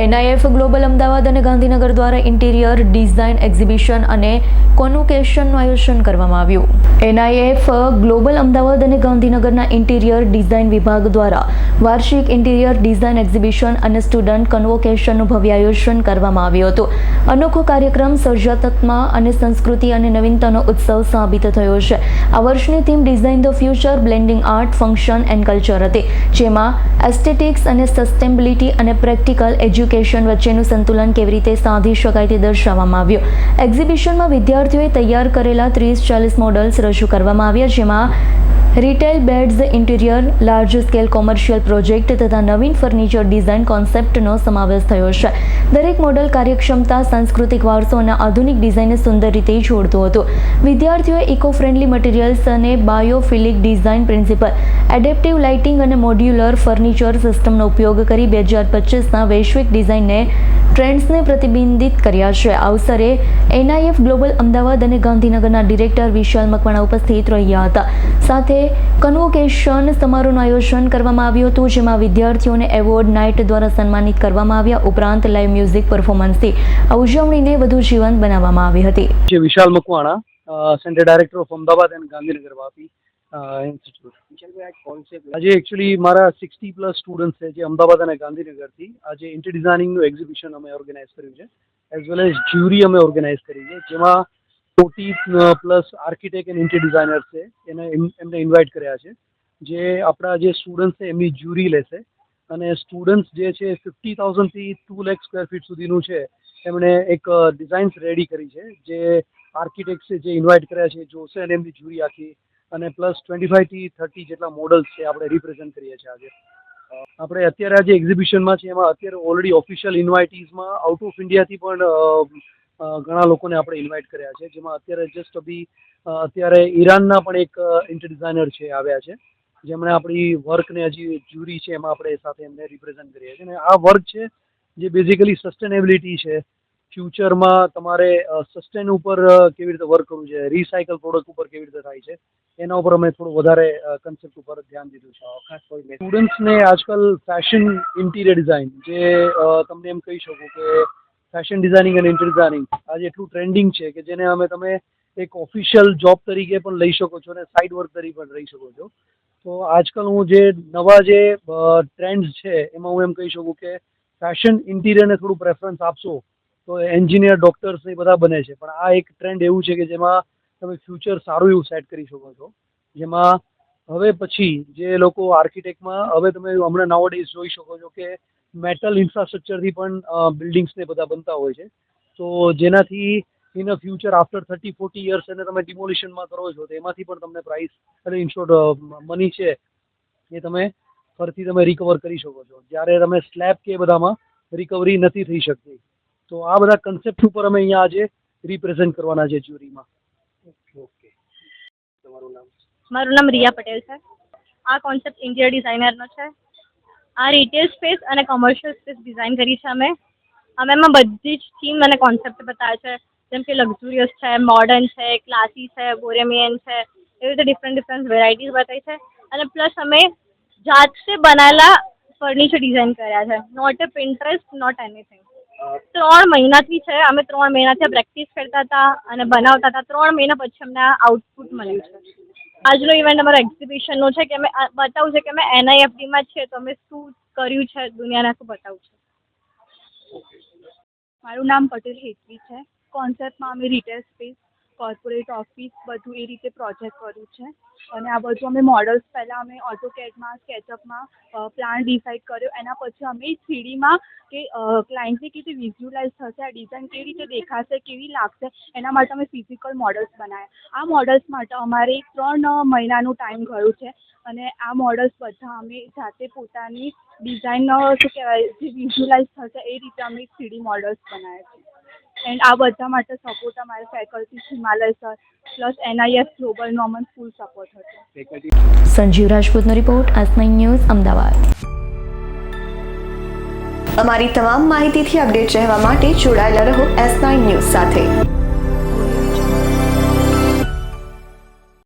NIF global Ahmedabad અને ગાંધીનગર દ્વારા interior design exhibition અને કોન્વોકેશનનું આયોજન કરવામાં આવ્યું. એનઆઈએફ ગ્લોબલ અમદાવાદ અને ગાંધીનગરના ઇન્ટિરિયર ડિઝાઇન વિભાગ દ્વારા વાર્ષિક ઇન્ટિરિયર ડિઝાઇન એક્ઝિબિશન અને સ્ટુડન્ટ કન્વોકેશનનું ભવ્ય આયોજન કરવામાં આવ્યું હતું. અનોખો કાર્યક્રમ સર્જનાત્મક અને સંસ્કૃતિ અને નવીનતાનો ઉત્સવ સાબિત થયો છે. આ વર્ષની theme design the future, blending art, function and culture હતી, જેમાં એસ્થેટિક્સ અને સસ્ટેનેબિલિટી અને પ્રેક્ટિકલ એજ્યુકેશન વચ્ચેનું સંતુલન કેવી રીતે સાધી શકાય તે દર્શાવવામાં આવ્યું. એક્ઝિબિશનમાં વિદ્યાર્થીઓએ તૈયાર કરેલા ત્રીસ ચાલીસ મોડલ્સ રજૂ કરવામાં આવ્યા, જેમાં retail beds interior large scale commercial project તથા નવીન ફર્નિચર ડિઝાઇન કોન્સેપ્ટનો સમાવેશ થયો છે. દરેક મોડલ કાર્યક્ષમતા, સાંસ્કૃતિક વારસો અને આધુનિક ડિઝાઇનને સુંદર રીતે જોડતું હતું. વિદ્યાર્થીઓએ ઇકો ફ્રેન્ડલી મટીરિયલ્સ અને biophilic design principle adaptive lighting અને મોડ્યુલર ફર્નિચર સિસ્ટમનો ઉપયોગ કરી બે હજાર પચીસના વૈશ્વિક ડિઝાઇનને ટ્રેન્ડ્સને પ્રતિબિંબિત કર્યા છે. આ અવસરે એનઆઈએફ ગ્લોબલ અમદાવાદ અને ગાંધીનગરના ડિરેક્ટર વિશાલ મકવાણા ઉપસ્થિત રહ્યા હતા. સાથે કન્વોકેશન સમારોહનું આયોજન કરવામાં આવ્યું હતું, જેમાં વિદ્યાર્થીઓને એવોર્ડ નાઇટ દ્વારા સન્માનિત કરવામાં આવ્યા. ઉપરાંત લાઈવ મ્યુઝિક પરફોર્મન્સથી આ ઉજવણીને વધુ જીવંત બનાવવામાં આવી હતી. જે Vishal Makwana center director of Ahmedabad and Gandhinagar Vapi institute આજે એકચ્યુઅલી મારા સિક્સટી પ્લસ સ્ટુડન્ટ છે, જે અમદાવાદ અને ગાંધીનગરથી આજે ઇન્ટર ડિઝાઇનિંગનું એક્ઝિબિશન અમે ઓર્ગેનાઇઝ કર્યું છે એઝ વેલ એઝ જ્યુરી અમે ઓર્ગેનાઇઝ કરી છે, જેમાં forty plus architect and inter designer છે. એને એમને ઇન્વાઇટ કર્યા છે. જે આપણા જે સ્ટુડન્ટ છે, એમની જ્યુરી લેશે. અને સ્ટુડન્ટ્સ જે છે ફિફ્ટી થાઉઝન્ડથી ટુ લેખ સ્ક્વેર ફીટ સુધીનું છે. એમણે એક ડિઝાઇન્સ રેડી કરી છે. જે આર્કિટેક્ટ છે, જે ઇન્વાઇટ કર્યા છે, જોશે અને એમની જ્યુરી આખી. અને પ્લસ ટ્વેન્ટી ફાઇવથી થર્ટી જેટલા મોડલ્સ છે, આપણે રિપ્રેઝેન્ટ કરીએ છીએ આજે. આપણે અત્યારે આજે એક્ઝિબિશનમાં છે એમાં અત્યારે ઓલરેડી ઓફિશિયલ ઇન્વાઇટીઝમાં આઉટ ઓફ ઇન્ડિયાથી પણ ઘણા લોકોને આપણે ઇન્વાઇટ કર્યા છે જેમાં અત્યારે જસ્ટ અભી અત્યારે ઈરાનના પણ એક ઇન્ટર ડિઝાઇનર છે આવ્યા છે જેમણે આપણી વર્કને હજી જ્યુરી છે એમાં આપણે સાથે એમને રિપ્રેઝેન્ટ કરીએ છીએ. અને આ વર્ક છે જે બેઝિકલી સસ્ટેનેબિલિટી છે. ફ્યુચરમાં તમારે સસ્ટેન ઉપર કેવી રીતે વર્ક કરવું છે રિસાયકલ પ્રોડક્ટ ઉપર કેવી રીતે થાય છે એના ઉપર અમે થોડું વધારે કન્સેપ્ટ ઉપર ધ્યાન દીધું છે. સ્ટુડન્ટ્સને આજકાલ ફેશન ઇન્ટિરિયર ડિઝાઇન જે તમને એમ કહી શકું કે ફેશન ડિઝાઇનિંગ અને ઇન્ટિરિયર ડિઝાઇનિંગ આજે એટલું ટ્રેન્ડિંગ છે કે જેને અમે તમે એક ઓફિશિયલ જોબ તરીકે પણ લઈ શકો છો અને સાઇડ વર્ક તરીકે પણ રહી શકો છો. તો આજકાલ હું જે નવા જે ટ્રેન્ડ્સ છે, એમાં હું એમ કહી શકું કે ફેશન ઇન્ટિરિયરને થોડું પ્રેફરન્સ આપશો તો એન્જિનિયર ડોક્ટર્સ એ બધા બને છે. પણ આ એક ટ્રેન્ડ એવું છે કે જેમાં તમે ફ્યુચર સારું એવું સેટ કરી શકો છો. જેમાં હવે પછી જે લોકો આર્કિટેક્ટમાં હવે તમે હમણાં નાવો ડેઝ જોઈ શકો છો કે મેટલ ઇન્ફ્રાસ્ટ્રક્ચરથી પણ બિલ્ડિંગ્સને બધા બનતા હોય છે. તો જેનાથી in a future after thirty forty years એને તમે ડિમોલિશનમાં કરો છો તો એમાંથી પણ તમને પ્રાઇસ અને ઇનશોર્ટ મની છે એ તમે ફરીથી તમે રિકવર કરી શકો છો. જ્યારે તમે સ્લેબ કે બધામાં રિકવરી નથી થઈ શકતી. તો આ બધા કન્સેપ્ટ ઉપર અમે અહીંયા આજે રિપ્રેઝેન્ટ કરવાના છે જ્યુરીમાં. ઓકે તમારું નામ? મારું નામ રિયા પટેલ છે. આ કોન્સેપ્ટ ઇન્ટિરિયર ડિઝાઇનરનો છે. આ રિટેલ સ્પેસ અને કોમર્શિયલ સ્પેસ ડિઝાઇન કરી છે અમે. અમે એમાં બધી જ થીમ અને કોન્સેપ્ટ બતાવ્યા છે. જેમ કે લક્ઝુરિયસ છે મોડર્ન છે ક્લાસી છે બોરેમિયન છે, એવી રીતે ડિફરન્ટ ડિફરન્ટ વેરાયટીઝ બતાવી છે. અને પ્લસ અમે જાતે બનાવેલા ફર્નિચર ડિઝાઇન કર્યા છે. Not a Pinterest not anything ત્રણ મહિનાથી છે. અમે ત્રણ મહિનાથી પ્રેક્ટિસ કરતા હતા અને બનાવતા હતા. ત્રણ મહિના પછી અમને આઉટપુટ મળ્યું છે. આજનો ઇવેન્ટ અમારો એક્ઝિબિશનનો છે કે અમે બતાવવું છે કે અમે એનઆઈએફટીમાં છીએ તો અમે શું કર્યું છે દુનિયાને આખું બતાવવું છે? મારું નામ પટેલ હેતવી છે. કોન્સેપ્ટમાં અમે રિટેલ સ્પેસ કોર્પોરેટ ઓફિસ બધું એ રીતે પ્રોજેક્ટ કર્યું છે. અને આ બધું અમે મોડલ્સ પહેલાં અમે ઓટોકેડમાં સ્કેચઅપમાં પ્લાન ડિસાઇડ કર્યો. એના પછી અમે થ્રીડીમાં કે ક્લાયન્ટને કેવી રીતે વિઝ્યુલાઇઝ થશે, આ ડિઝાઇન કેવી રીતે દેખાશે, કેવી લાગશે, એના માટે અમે ફિઝિકલ મોડલ્સ બનાવ્યા આ મોડલ્સ માટે અમારે ત્રણ મહિનાનું ટાઈમ ગયું છે. અને આ મોડલ્સ બધા અમે જાતે પોતાની ડિઝાઇન શું કહેવાય, જે વિઝ્યુલાઇઝ થશે, એ રીતે અમે થ્રીડી મોડલ્સ બનાવ્યા છે. એન્ડ આ બધા માટે સપોર્ટ અમારે faculty Himalay sir plus NIS ગ્લોબલનો અમને ફૂલ સપોર્ટ હતો. સંજીવ રાજપૂતનો રિપોર્ટ આજ ન્યૂઝ અમદાવાદ. અમારી તમામ માહિતીથી અપડેટ રહેવા માટે જોડાયેલા રહો એસ નાઇન ન્યૂઝ સાથે.